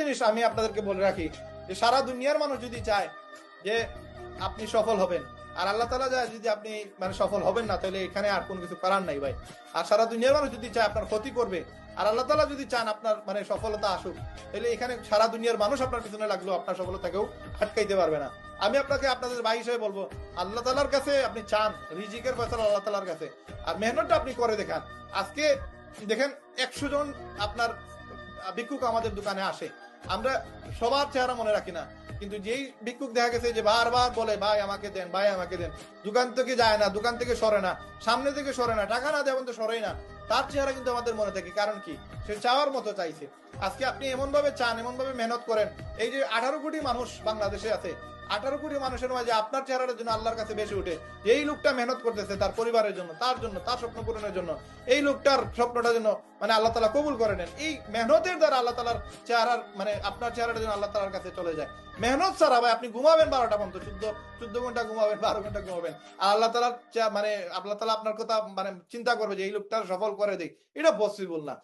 জিনিস আমি আপনাদেরকে বলে রাখি যে সারা দুনিয়ার মানুষ যদি চায় যে আপনি সফল হবেন, আর আল্লাহ তালা যায় যদি আপনি মানে সফল হবেন না, তাহলে এখানে আর কোনো কিছু করার নাই ভাই। আর সারা দুনিয়ার মানুষ যদি চায় আপনার ক্ষতি করবে, আর আল্লাহ তালা যদি চান আপনার মানে সফলতা আসুক, তাহলে এখানে সারা দুনিয়ার মানুষ আপনার পিছনে লাগলেও আপনার সফলতাকেও আটকাইতে পারবে না। আমি আপনাকে আপনাদের ভাই হিসেবে বলব, আল্লাহ তালার কাছে আপনি চান, রিজিকের ফয়সালা আল্লাহ তালার কাছে। আর মেহনতটা আপনি করে দেখান। আজকে দেখেন একশো জন আপনার ভিক্ষুক আমাদের দোকানে আসে। আমরা সবার চেহারা মনে রাখি না। কিন্তু যেই ভিক্ষুক দেখা গেছে যে বারবার বলে, ভাই, আমাকে দেন, ভাই, আমাকে দেন। দোকান থেকে যায় না, দোকান থেকে সরে না, সামনে থেকে সরে না, টাকা না দেওয়া তো সরেই না। তার চেহারা কিন্তু আমাদের মনে থাকে। কারণ কি? সে চাওয়ার মতো চাইছে। আজকে আপনি এমন ভাবে চান এমন ভাবে মেহনত করেন এই যে আঠারো কোটি মানুষ বাংলাদেশে আছে, আঠারো কোটি মানুষের মাঝে আপনার চেহারার জন্য আল্লাহর কাছে বেশি উঠে। এই লোকটা মেহনত করতেছে তার পরিবারের জন্য, তার জন্য, তার স্বপ্ন পূরণের জন্য। এই লোকটার স্বপ্নটার জন্য মানে আল্লাহ তালা কবুল করে নেন। এই মেহনতের দ্বারা আল্লাহ তালার চেহারার মানে আপনার চেহারাটা যেন আল্লাহ তালার কাছে চলে যায়। মেহনত ছাড়া ভাই আপনি ঘুমাবেন বারোটা পর্যন্ত, চোদ্দ চোদ্দ ঘণ্টা ঘুমাবেন, বারো ঘণ্টা ঘুমাবেন। আর আল্লাহ তালার মানে আল্লাহ তালা আপনার কথা মানে চিন্তা করবে যে এই লোকটা সফল করে দেয় এটা পসিবল না।